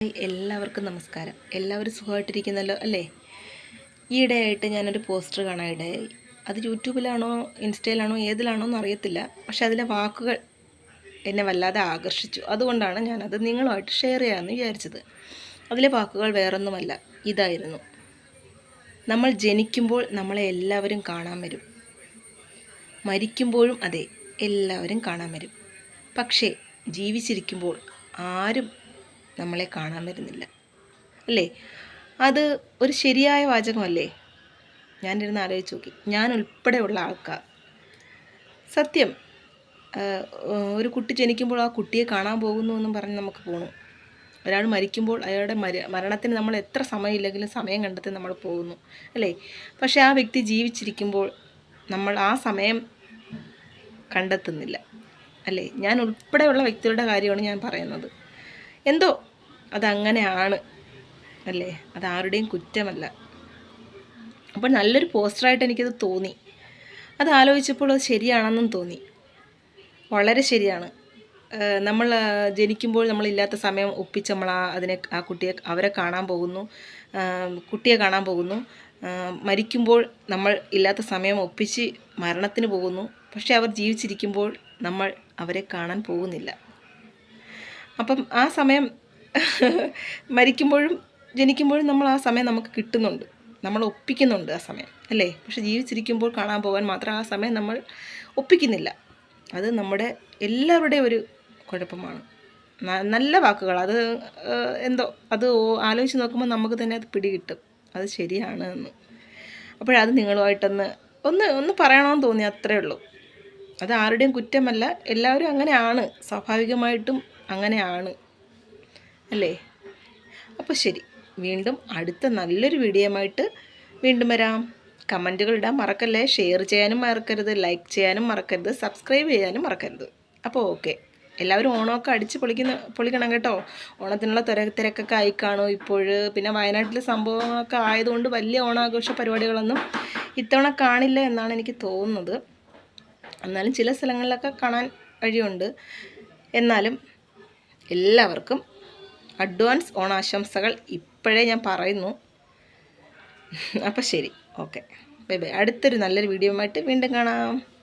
എല്ലാവർക്കും നമസ്കാരം. എല്ലാവരും സുഖമായിട്ടിരിക്കുന്നല്ലോ അല്ലേ? ഈയിടെയായിട്ട് ഞാനൊരു പോസ്റ്റർ കാണാൻ ഇടയായി അത് യൂട്യൂബിലാണോ ഇൻസ്റ്റയിലാണോ ഏതിലാണോ എന്ന് അറിയത്തില്ല. പക്ഷെ അതിലെ വാക്കുകൾ എന്നെ വല്ലാതെ ആകർഷിച്ചു. അതുകൊണ്ടാണ് ഞാനത് നിങ്ങളുമായിട്ട് ഷെയർ ചെയ്യാമെന്ന് വിചാരിച്ചത്. അതിലെ വാക്കുകൾ വേറൊന്നുമല്ല ഇതായിരുന്നു. നമ്മൾ ജനിക്കുമ്പോൾ നമ്മളെ എല്ലാവരും കാണാൻ വരും. മരിക്കുമ്പോഴും അതെ എല്ലാവരും കാണാൻ വരും. പക്ഷേ ജീവിച്ചിരിക്കുമ്പോൾ ആരും നമ്മളെ കാണാൻ വരുന്നില്ല. അല്ലേ? അത് ഒരു ശരിയായ വാചകമല്ലേ? ഞാനിരുന്ന് ആലോചിച്ച് നോക്കി. ഞാൻ ഉൾപ്പെടെയുള്ള ആൾക്കാർ. സത്യം ഒരു കുട്ടി ജനിക്കുമ്പോൾ ആ കുട്ടിയെ കാണാൻ പോകുന്നു എന്നും പറഞ്ഞ് നമുക്ക് പോകണം ഒരാൾ മരിക്കുമ്പോൾ അയാളുടെ മര മരണത്തിന് നമ്മൾ എത്ര സമയമില്ലെങ്കിലും സമയം കണ്ടെത്തി നമ്മൾ പോകുന്നു. അല്ലേ? പക്ഷേ ആ വ്യക്തി ജീവിച്ചിരിക്കുമ്പോൾ നമ്മൾ ആ സമയം കണ്ടെത്തുന്നില്ല. അല്ലേ? ഞാൻ ഉൾപ്പെടെയുള്ള വ്യക്തികളുടെ കാര്യമാണ് ഞാൻ പറയുന്നത്. എന്തോ അതങ്ങനെയാണ്. അല്ലേ? അതാരുടെയും കുറ്റമല്ല. അപ്പോൾ നല്ലൊരു പോസ്റ്ററായിട്ട് എനിക്കത് തോന്നി. അത് ആലോചിച്ചപ്പോൾ അത് ശരിയാണെന്നും തോന്നി. വളരെ ശരിയാണ്. നമ്മൾ ജനിക്കുമ്പോൾ നമ്മളില്ലാത്ത സമയം ഒപ്പിച്ച് നമ്മൾ ആ അതിനെ ആ കുട്ടിയെ അവരെ കാണാൻ പോകുന്നു. കുട്ടിയെ കാണാൻ പോകുന്നു. മരിക്കുമ്പോൾ നമ്മൾ ഇല്ലാത്ത സമയം ഒപ്പിച്ച് മരണത്തിന് പോകുന്നു. പക്ഷേ അവർ ജീവിച്ചിരിക്കുമ്പോൾ നമ്മൾ അവരെ കാണാൻ പോകുന്നില്ല. അപ്പം ആ സമയം മരിക്കുമ്പോഴും ജനിക്കുമ്പോഴും നമ്മൾ ആ സമയം നമുക്ക് കിട്ടുന്നുണ്ട്. നമ്മൾ ഒപ്പിക്കുന്നുണ്ട് ആ സമയം അല്ലേ? പക്ഷെ ജീവിച്ചിരിക്കുമ്പോൾ കാണാൻ പോകാൻ മാത്രം ആ സമയം നമ്മൾ ഒപ്പിക്കുന്നില്ല. അത് നമ്മുടെ എല്ലാവരുടെയും ഒരു കുഴപ്പമാണ്. നല്ല വാക്കുകൾ. അത് എന്തോ അത് ആലോചിച്ച് നോക്കുമ്പോൾ നമുക്ക് തന്നെ അത് പിടികിട്ടും അത് ശരിയാണ് എന്ന്. അപ്പോഴത് നിങ്ങളുമായിട്ടൊന്ന് ഒന്ന് ഒന്ന് പറയണമെന്ന് തോന്നി അത്രേ ഉള്ളൂ. അത് ആരുടെയും കുറ്റമല്ല. എല്ലാവരും അങ്ങനെയാണ്. സ്വാഭാവികമായിട്ടും അങ്ങനെയാണ്. അല്ലേ? അപ്പോൾ ശരി. വീണ്ടും അടുത്ത നല്ലൊരു വീഡിയോയുമായിട്ട് വീണ്ടും വരാം. കമന്റുകൾ ഇടാൻ മറക്കല്ലേ? ഷെയർ ചെയ്യാനും മറക്കരുത്. ലൈക്ക് ചെയ്യാനും മറക്കരുത്. സബ്സ്ക്രൈബ് ചെയ്യാനും മറക്കരുത്. അപ്പോൾ ഓക്കെ എല്ലാവരും ഓണമൊക്കെ അടിച്ച് പൊളിക്കുന്ന പൊളിക്കണം കേട്ടോ. ഓണത്തിനുള്ള തിര തിരക്കൊക്കെ ആയി കാണും. ഇപ്പോൾ പിന്നെ വയനാട്ടിലെ സംഭവങ്ങളൊക്കെ ആയതുകൊണ്ട് വലിയ ഓണാഘോഷ പരിപാടികളൊന്നും ഇത്തവണ കാണില്ല എന്നാണ് എനിക്ക് തോന്നുന്നത്. എന്നാലും ചില സ്ഥലങ്ങളിലൊക്കെ കാണാൻ വഴിയുണ്ട്. എന്നാലും എല്ലാവർക്കും അഡ്വാൻസ് ഓണാശംസകൾ ഇപ്പോഴേ ഞാൻ പറയുന്നു. അപ്പോൾ ശരി. ഓക്കെ. Bye bye. അടുത്തൊരു നല്ലൊരു വീഡിയോ ആയിട്ട് വീണ്ടും കാണാം.